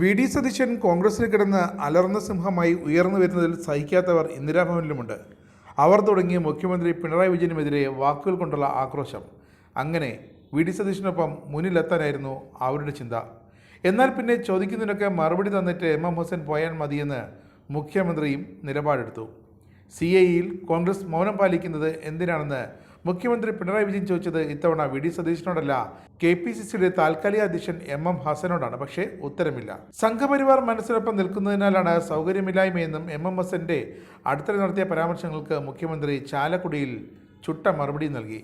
V D Satheesan കോൺഗ്രസിന് കിടന്ന് അലർന്ന സിംഹമായി ഉയർന്നു വരുന്നതിൽ സഹിക്കാത്തവർ ഇന്ദിരാഭവനിലുമുണ്ട്. അവർ തുടങ്ങിയ മുഖ്യമന്ത്രി പിണറായി വിജയനുമെതിരെ വാക്കുകൾ കൊണ്ടുള്ള ആക്രോശം. അങ്ങനെ വി ഡി സതീശനൊപ്പം മുന്നിലെത്താനായിരുന്നു അവരുടെ ചിന്ത. എന്നാൽ പിന്നെ ചോദിക്കുന്നതിനൊക്കെ മറുപടി തന്നിട്ട് എം എം ഹുസൈൻ പോയാൽ മതിയെന്ന് മുഖ്യമന്ത്രിയും നിലപാടെടുത്തു. സി എയിൽ കോൺഗ്രസ് മൗനം പാലിക്കുന്നത് എന്തിനാണെന്ന് മുഖ്യമന്ത്രി പിണറായി വിജയൻ ചോദിച്ചത് ഇത്തവണ വി ഡി സതീശനോടല്ല കെ പി സി സിയുടെ താൽക്കാലിക അധ്യക്ഷൻ എം എം ഹസനോടാണ്. പക്ഷേ ഉത്തരമില്ല. സംഘപരിവാർ മനസ്സിനൊപ്പം നിൽക്കുന്നതിനാലാണ് സൗകര്യമില്ലായ്മയെന്നും എം എം ഹസന്റെ അടുത്തിടെ നടത്തിയ പരാമർശങ്ങൾക്ക് മുഖ്യമന്ത്രി ചാലക്കുടിയിൽ ചുട്ട മറുപടി നൽകി.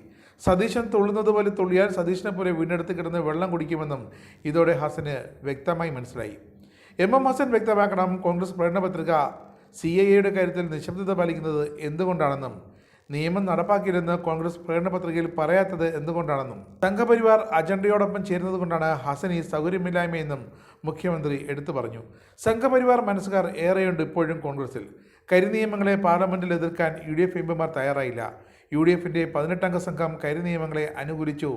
സതീശൻ തുള്ളുന്നത് പോലെ തുള്ളിയാൽ സതീശനെ പോലെ വീണ്ടെടുത്ത് കിടന്ന് വെള്ളം കുടിക്കുമെന്നും ഇതോടെ ഹസന് വ്യക്തമായി മനസ്സിലായി. എം എം ഹസൻ വ്യക്തമാക്കണം കോൺഗ്രസ് പ്രകടന പത്രിക സി ഐ എയുടെ കാര്യത്തിൽ നിശബ്ദത പാലിക്കുന്നത് എന്തുകൊണ്ടാണെന്നും നിയമം നടപ്പാക്കില്ലെന്ന് കോൺഗ്രസ് പ്രകടന പത്രികയിൽ പറയാത്തത് എന്തുകൊണ്ടാണെന്നും സംഘപരിവാർ അജണ്ടയോടൊപ്പം ചേരുന്നത് കൊണ്ടാണ് ഹസൻ ഈ സൗകര്യമില്ലായ്മയെന്നും മുഖ്യമന്ത്രി എടുത്തു പറഞ്ഞു. സംഘപരിവാർ മനസ്സുകാർ ഏറെയുണ്ട് ഇപ്പോഴും കോൺഗ്രസിൽ. കരിനിയമങ്ങളെ പാർലമെന്റിൽ എതിർക്കാൻ യു ഡി എഫ് എംപിമാർ തയ്യാറായില്ല. യു ഡി എഫിന്റെ പതിനെട്ടംഗ സംഘം കരിനിയമങ്ങളെ അനുകൂലിച്ചു.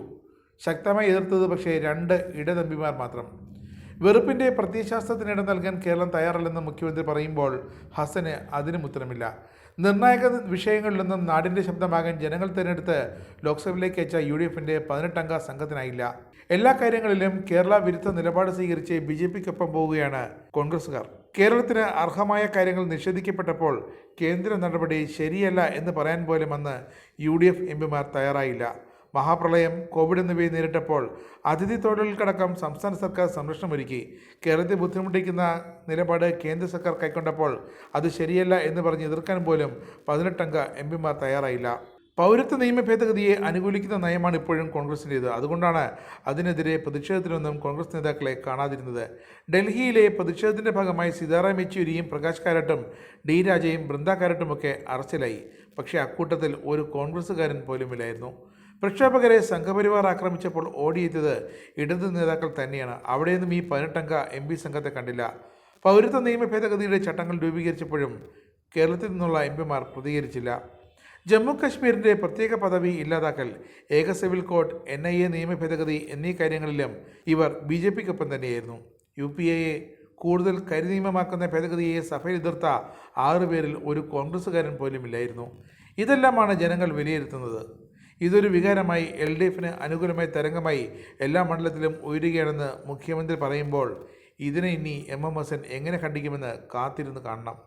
ശക്തമായി എതിർത്തത് പക്ഷേ രണ്ട് ഇടതമ്പിമാർ മാത്രം. വെറുപ്പിന്റെ പ്രത്യയശാസ്ത്രത്തിന് ഇടം നൽകാൻ കേരളം തയ്യാറല്ലെന്ന് മുഖ്യമന്ത്രി പറയുമ്പോൾ ഹസന് അതിനും ഉത്തരമില്ല. നിർണായക വിഷയങ്ങളിലൊന്നും നാടിന്റെ ശബ്ദമാകാൻ ജനങ്ങൾ തിരഞ്ഞെടുത്ത് ലോക്സഭയിലേക്ക് അയച്ച യു ഡി എഫിന്റെ പതിനെട്ടംഗ സംഘത്തിനായില്ല. എല്ലാ കാര്യങ്ങളിലും കേരള വിരുദ്ധ നിലപാട് സ്വീകരിച്ച് ബി ജെ പിക്കൊപ്പം പോവുകയാണ് കോൺഗ്രസുകാർ കേരളത്തിന് അർഹമായ കാര്യങ്ങൾ നിഷേധിക്കപ്പെട്ടപ്പോൾ കേന്ദ്ര നടപടി ശരിയല്ല എന്ന് പറയാൻ പോലും അന്ന് യു ഡി എഫ് എം പിമാർ തയ്യാറായില്ല. മഹാപ്രളയം കോവിഡ് എന്നിവയെ നേരിട്ടപ്പോൾ അതിഥി തൊഴിലുകൾക്കടക്കം സംസ്ഥാന സർക്കാർ സംരക്ഷണമൊരുക്കി. കേരളത്തെ ബുദ്ധിമുട്ടിക്കുന്ന നിലപാട് കേന്ദ്ര സർക്കാർ കൈക്കൊണ്ടപ്പോൾ അത് ശരിയല്ല എന്ന് പറഞ്ഞ് എതിർക്കാൻ പോലും പതിനെട്ടംഗ എം പിമാർ തയ്യാറായില്ല. പൗരത്വ നിയമ ഭേദഗതിയെ അനുകൂലിക്കുന്ന നയമാണ് ഇപ്പോഴും കോൺഗ്രസിന്റേത്. അതുകൊണ്ടാണ് അതിനെതിരെ പ്രതിഷേധത്തിനൊന്നും കോൺഗ്രസ് നേതാക്കളെ കാണാതിരുന്നത്. ഡൽഹിയിലെ പ്രതിഷേധത്തിന്റെ ഭാഗമായി സീതാറാം യെച്ചൂരിയും പ്രകാശ് കാരട്ടും ഡി രാജയും ബൃന്ദ കാരട്ടുമൊക്കെ അറസ്റ്റിലായി. പക്ഷേ അക്കൂട്ടത്തിൽ ഒരു കോൺഗ്രസ്സുകാരൻ പോലുമില്ലായിരുന്നു. പ്രക്ഷോഭകരെ സംഘപരിവാർ ആക്രമിച്ചപ്പോൾ ഓടിയെത്തിയത് ഇടതു നേതാക്കൾ തന്നെയാണ്. അവിടെയൊന്നും ഈ പതിനെട്ടംഗ എം പി സംഘത്തെ കണ്ടില്ല. പൗരത്വ നിയമ ഭേദഗതിയുടെ ചട്ടങ്ങൾ രൂപീകരിച്ചപ്പോഴും കേരളത്തിൽ നിന്നുള്ള എം പിമാർ പ്രതികരിച്ചില്ല. ജമ്മു കശ്മീരിന്റെ പ്രത്യേക പദവി ഇല്ലാതാക്കൽ ഏക civil code N I A നിയമ ഭേദഗതി എന്നീ കാര്യങ്ങളിലും ഇവർ ബി ജെ പിക്കൊപ്പം തന്നെയായിരുന്നു. യു പി എയെ കൂടുതൽ കരിനിയമമാക്കുന്ന ഭേദഗതിയെ സഭയിൽ എതിർത്ത ആറു പേരിൽ ഒരു കോൺഗ്രസ്സുകാരൻ പോലും ഇല്ലായിരുന്നു ഇതെല്ലാമാണ് ജനങ്ങൾ വിലയിരുത്തുന്നത്. ഇതൊരു വികാരമായി എൽ ഡി എഫിന് അനുകൂലമായ തരംഗമായി എല്ലാ മണ്ഡലത്തിലും ഉയരുകയാണെന്ന് മുഖ്യമന്ത്രി പറയുമ്പോൾ ഇതിനെ ഇനി എം എം ഹസൻ എങ്ങനെ ഖണ്ഡിക്കുമെന്ന് കാത്തിരുന്ന് കാണണം.